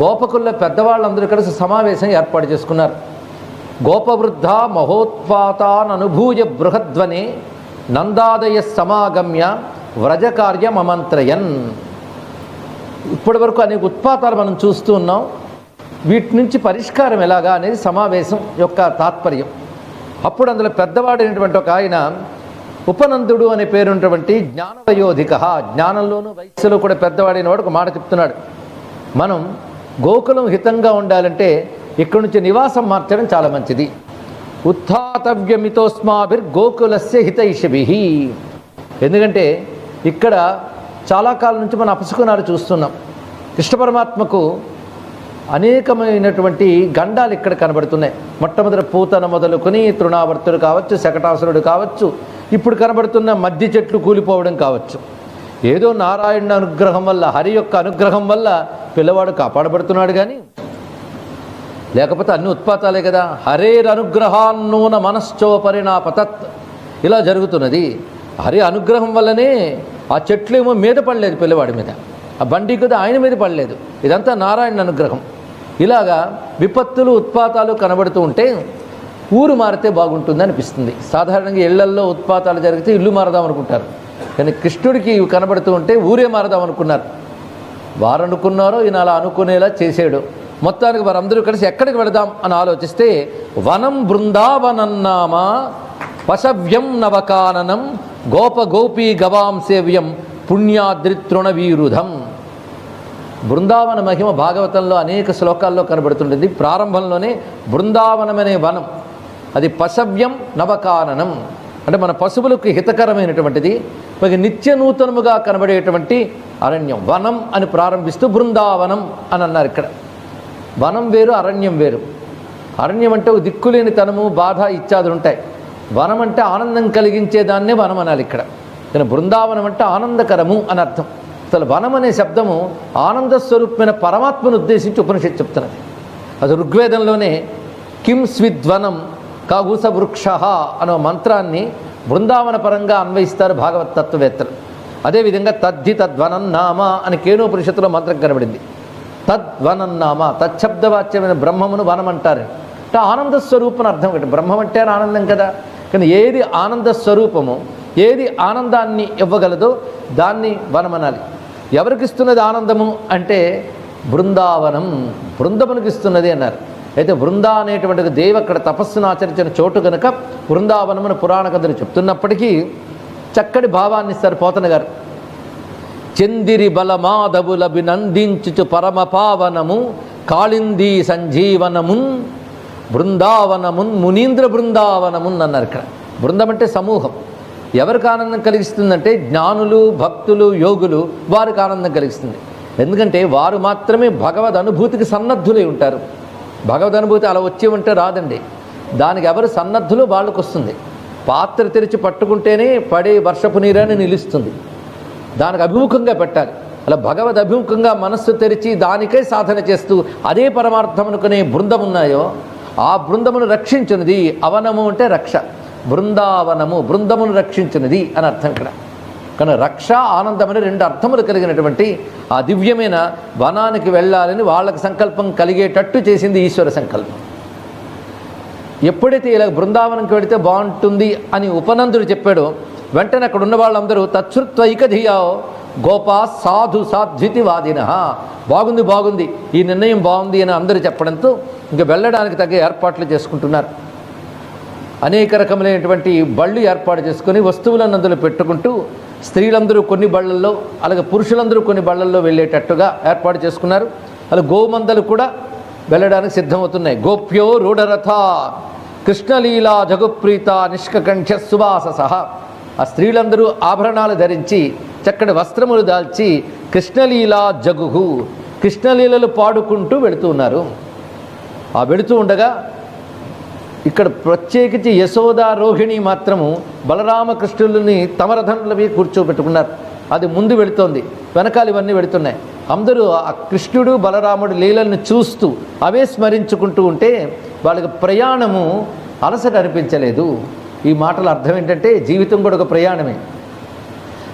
గోపకుల్లో పెద్దవాళ్ళందరూ కలిసి సమావేశం ఏర్పాటు చేసుకున్నారు. గోపవృద్ధ మహోత్పాతాననుభూయ బృహద్వని నందాదయ సమాగమ్య వ్రజకార్యం అమంత్రయన్ ఇప్పటి వరకు అనేక ఉత్పాతాలు మనం చూస్తూ ఉన్నాం. వీటి నుంచి పరిష్కారం ఎలాగా అనేది సమావేశం యొక్క తాత్పర్యం. అప్పుడు అందులో పెద్దవాడైనటువంటి ఒక ఆయన ఉపనందుడు అనే పేరున్నటువంటి జ్ఞానవయోధిక జ్ఞానంలోనూ వయస్సులో కూడా పెద్దవాడైన వాడు ఒక మాట చెప్తున్నాడు. మనం గోకులం హితంగా ఉండాలంటే ఇక్కడి నుంచి నివాసం మార్చడం చాలా మంచిది. ఉత్థాతవ్యమితోస్మాభిర్ గోకులస్య హితైషభి ఎందుకంటే ఇక్కడ చాలా కాలం నుంచి మనం అపసుకున్నారు చూస్తున్నాం. కృష్ణ పరమాత్మకు అనేకమైనటువంటి గండాలు ఇక్కడ కనబడుతున్నాయి. మొట్టమొదటి పూతన మొదలుకొని తృణావర్తుడు కావచ్చు శకటాసురుడు కావచ్చు ఇప్పుడు కనబడుతున్న మధ్య చెట్లు కూలిపోవడం కావచ్చు. ఏదో నారాయణ అనుగ్రహం వల్ల హరి యొక్క అనుగ్రహం వల్ల పిల్లవాడు కాపాడబడుతున్నాడు కానీ లేకపోతే అన్ని ఉత్పాతాలే కదా. హరేర్ అనుగ్రహాన్నూన మనశ్చోపరిణాపతత్ ఇలా జరుగుతున్నది. హరి అనుగ్రహం వల్లనే ఆ చెట్లు ఏమో మీద పడలేదు పిల్లవాడి మీద. ఆ బండి కదా ఆయన మీద పడలేదు. ఇదంతా నారాయణ అనుగ్రహం. ఇలాగా విపత్తులు ఉత్పాతాలు కనబడుతూ ఉంటే ఊరు మారితే బాగుంటుంది అనిపిస్తుంది. సాధారణంగా ఇళ్ళల్లో ఉత్పాతాలు జరిగితే ఇల్లు మారదాం అనుకుంటారు. కానీ కృష్ణుడికి ఇవి కనబడుతూ ఉంటే ఊరే మారదాం అనుకున్నారు. వారు అనుకున్నారో ఈయన అలా అనుకునేలా చేశాడు. మొత్తానికి వారందరూ కలిసి ఎక్కడికి వెళదాం అని ఆలోచిస్తే వనం బృందావనన్నామ పశవ్యం నవకాననం గోప గోపీ గవాం సేవ్యం పుణ్యాద్రితృణ వీరుధం బృందావన మహిమ భాగవతంలో అనేక శ్లోకాల్లో కనబడుతుంటుంది. ప్రారంభంలోనే బృందావనమనే వనం. అది పశవ్యం నవకాననం. అంటే మన పశువులకు హితకరమైనటువంటిది పైగా నిత్య నూతనముగా కనబడేటువంటి అరణ్యం వనం అని ప్రారంభిస్తూ బృందావనం అని అన్నారు ఇక్కడ. వనం వేరు అరణ్యం వేరు. అరణ్యం అంటే ఒక దిక్కులేని తనము బాధ ఇత్యాదులు ఉంటాయి. వనం అంటే ఆనందం కలిగించే దాన్నే వనం అనాలి ఇక్కడ. కానీ బృందావనం అంటే ఆనందకరము అని అర్థం. అసలు వనం అనే శబ్దము ఆనంద స్వరూపమైన పరమాత్మను ఉద్దేశించి ఉపనిషత్తు చెప్తున్నది. అది ఋగ్వేదంలోనే కిం స్విద్వనం కాగుస వృక్ష అనే మంత్రాన్ని బృందావన పరంగా అన్వయిస్తారు భాగవత్ తత్వవేత్తలు. అదేవిధంగా తద్ధి తద్వనం నామ అని కేనోపనిషత్తులో మంత్రం కనబడింది. తద్వనన్నామ తచ్చబ్దవాచ్యమైన బ్రహ్మమును వనం అంటారు అంటే ఆనంద స్వరూపం అర్థం ఒకటి. బ్రహ్మం అంటే ఆనందం కదా. కానీ ఏది ఆనంద స్వరూపము ఏది ఆనందాన్ని ఇవ్వగలదో దాన్ని వనమనాలి. ఎవరికి ఇస్తున్నది ఆనందము అంటే బృందావనం బృందమునికి ఇస్తున్నది అన్నారు. అయితే బృంద అనేటువంటి దేవి అక్కడ తపస్సును ఆచరించిన చోటు కనుక బృందావనమును పురాణ కథలు చెప్తున్నప్పటికీ చక్కటి భావాన్ని ఇస్తారు పోతన గారు. చందిరి బలమాధవులభినందించుచు పరమ పావనము కాళింది సంజీవనమున్ బృందావనమున్ మునీంద్ర బృందావనమున్ అన్నారు ఇక్కడ. బృందం అంటే సమూహం. ఎవరికి ఆనందం కలిగిస్తుందంటే జ్ఞానులు భక్తులు యోగులు వారికి ఆనందం కలిగిస్తుంది. ఎందుకంటే వారు మాత్రమే భగవద్ అనుభూతికి సన్నద్ధులై ఉంటారు. భగవద్ అనుభూతి అలా వచ్చి ఉంటే రాదండి. దానికి ఎవరు సన్నద్ధులు వాళ్ళకు వస్తుంది. పాత్ర తెరిచి పట్టుకుంటేనే పడే వర్షపు నీరని నిలుస్తుంది. దానికి అభిముఖంగా పెట్టాలి. అలా భగవద్ అభిముఖంగా మనస్సు తెరిచి దానికే సాధన చేస్తూ అదే పరమార్థం అనుకునే బృందం ఉన్నాయో ఆ బృందమును రక్షించినది అవనము అంటే రక్ష. బృందావనము బృందమును రక్షించినది అని అర్థం ఇక్కడ. కానీ రక్ష ఆనందం అనే రెండు అర్థములు కలిగినటువంటి ఆ దివ్యమైన వనానికి వెళ్ళాలని వాళ్ళకి సంకల్పం కలిగేటట్టు చేసింది ఈశ్వర సంకల్పం. ఎప్పుడైతే ఇలా బృందావనంకి వెళితే బాగుంటుంది అని ఉపనందుడు చెప్పాడో వెంటనే అక్కడ ఉన్న వాళ్ళందరూ తచ్చుత్వైక ధియా గోపా సాధు సాధ్వితి వాదిన. బాగుంది బాగుంది ఈ నిర్ణయం బాగుంది అని అందరూ చెప్పడంతో ఇంకా వెళ్ళడానికి తగ్గ ఏర్పాట్లు చేసుకుంటున్నారు. అనేక రకములైనటువంటి బళ్ళు ఏర్పాటు చేసుకొని వస్తువులను అందులో పెట్టుకుంటూ స్త్రీలందరూ కొన్ని బళ్ళల్లో అలాగే పురుషులందరూ కొన్ని బళ్ళల్లో వెళ్ళేటట్టుగా ఏర్పాటు చేసుకున్నారు. అలా గోమందలు కూడా వెళ్ళడానికి సిద్ధమవుతున్నాయి. గోప్యో రూఢరథ కృష్ణలీలా జగుప్రీత నిష్కంఠ సువాస సహా. ఆ స్త్రీలందరూ ఆభరణాలు ధరించి చక్కటి వస్త్రములు దాల్చి కృష్ణలీలా జగుహు కృష్ణలీలలు పాడుకుంటూ వెళుతూ ఉన్నారు. ఆ వెళుతూ ఉండగా ఇక్కడ ప్రత్యేకించి యశోద రోహిణి మాత్రము బలరామకృష్ణులని తమ కూర్చోబెట్టుకున్నారు. అది ముందు వెళుతోంది. వెనకాల ఇవన్నీ వెళుతున్నాయి. అందరూ ఆ కృష్ణుడు బలరాముడు లీలల్ని చూస్తూ అవే స్మరించుకుంటూ ఉంటే వాళ్ళకి ప్రయాణము అలసట అనిపించలేదు. ఈ మాటల అర్థం ఏంటంటే జీవితం కూడా ఒక ప్రయాణమే.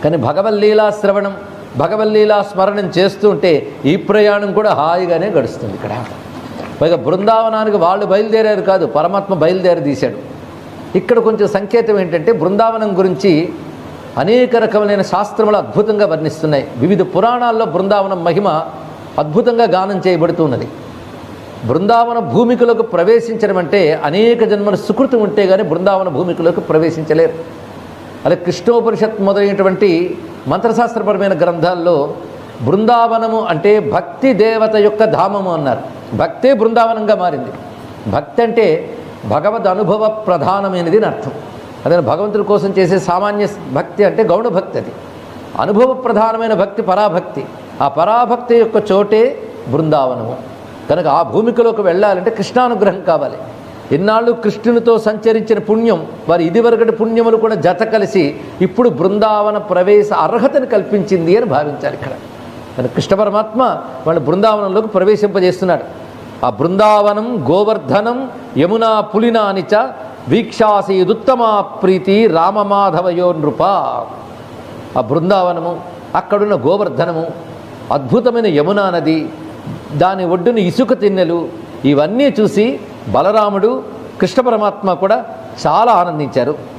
కానీ భగవల్లీలా శ్రవణం భగవల్లీలా స్మరణం చేస్తూ ఉంటే ఈ ప్రయాణం కూడా హాయిగానే గడుస్తుంది ఇక్కడ. పైగా బృందావనానికి వాళ్ళు బయలుదేరారు కాదు పరమాత్మ బయలుదేరి తీశాడు. ఇక్కడ కొంచెం సంకేతం ఏంటంటే బృందావనం గురించి అనేక రకములైన శాస్త్రములు అద్భుతంగా వర్ణిస్తున్నాయి. వివిధ పురాణాల్లో బృందావనం మహిమ అద్భుతంగా గానం చేయబడుతున్నది. బృందావన భూమికులకు ప్రవేశించడం అంటే అనేక జన్మల సుకృతి ఉంటే కానీ బృందావన భూమికులకు ప్రవేశించలేరు. అలా కృష్ణోపనిషత్ మొదలైనటువంటి మంత్రశాస్త్రపరమైన గ్రంథాల్లో బృందావనము అంటే భక్తి దేవత యొక్క ధామము అన్నారు. భక్తే బృందావనంగా మారింది. భక్తి అంటే భగవద్ అనుభవ ప్రధానమైనది అని అర్థం. అదే భగవంతుడి కోసం చేసే సామాన్య భక్తి అంటే గౌణ భక్తి అది. అనుభవ ప్రధానమైన భక్తి పరాభక్తి. ఆ పరాభక్తి యొక్క చోటే బృందావనము. కనుక ఆ భూమికలోకి వెళ్ళాలంటే కృష్ణానుగ్రహం కావాలి. ఇన్నాళ్ళు కృష్ణునితో సంచరించిన పుణ్యం వారి ఇదివరకటి పుణ్యములు కూడా జత కలిసి ఇప్పుడు బృందావన ప్రవేశ అర్హతను కల్పించింది అని భావించాలి ఇక్కడ. కనుక కృష్ణ పరమాత్మ వాళ్ళు బృందావనంలోకి ప్రవేశింపజేస్తున్నాడు. ఆ బృందావనం గోవర్ధనం యమునా పులినా అనిచ వీక్షాసీదుత్తమా ప్రీతి రామమాధవయో నృప ఆ బృందావనము అక్కడున్న గోవర్ధనము అద్భుతమైన యమునా నది దాని ఒడ్డున ఇసుక తిన్నెలు ఇవన్నీ చూసి బలరాముడు కృష్ణ పరమాత్మ కూడా చాలా ఆనందించారు.